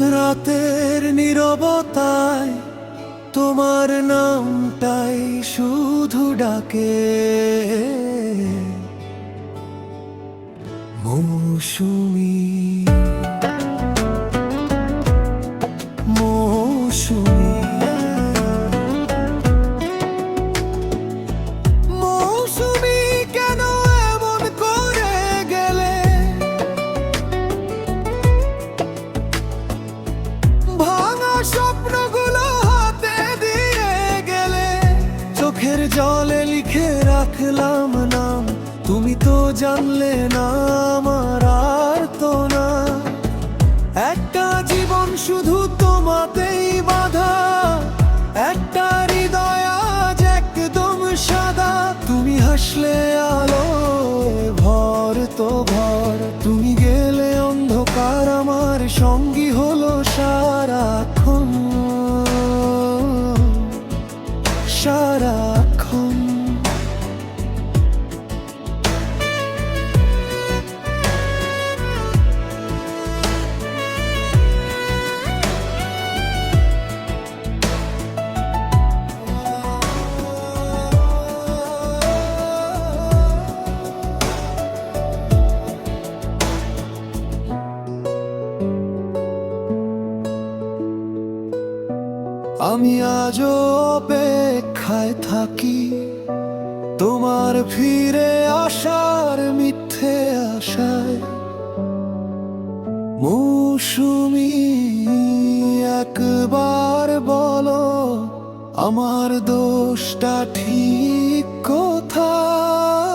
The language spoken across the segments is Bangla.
রাতের নিরবতায় তোমার নামটাই শুধু ডাকে। মৌসুমী চোখের জলে লিখে রাখলাম নাম। তুমি তো জানলে না, আমার আর তো না। একটা জীবন শুধু তোমাতেই বাধা। একটা হৃদয় আজ একদম সাদা। তুমি হাসলে আলো, ভর তো ভর। তুমি গেলে অন্ধকার, আমার সঙ্গী হলো সারাক্ষণ। সারাক্ষণ। আমি আজও অপেক্ষায় থাকি? তোমার ফিরে আসার মিথ্যে আশায়। মৌসুমি একবার বলো আমার দোষটা ঠিক কোথায়?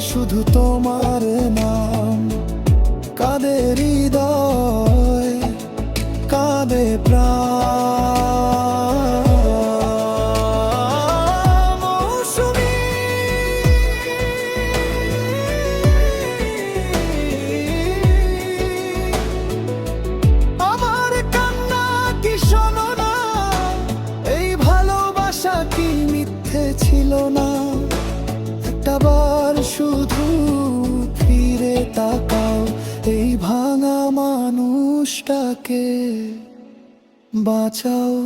শুধু তোমার নাম। কাঁদে হৃদয়, কাঁদে প্রাণ। আমার কান্না কি শোনো না? এই ভালোবাসা কি মিথ্যে ছিল না? একটাবার শুধু ফিরে তাকাও এই ভাঙা মানুষটাকে বাঁচাও।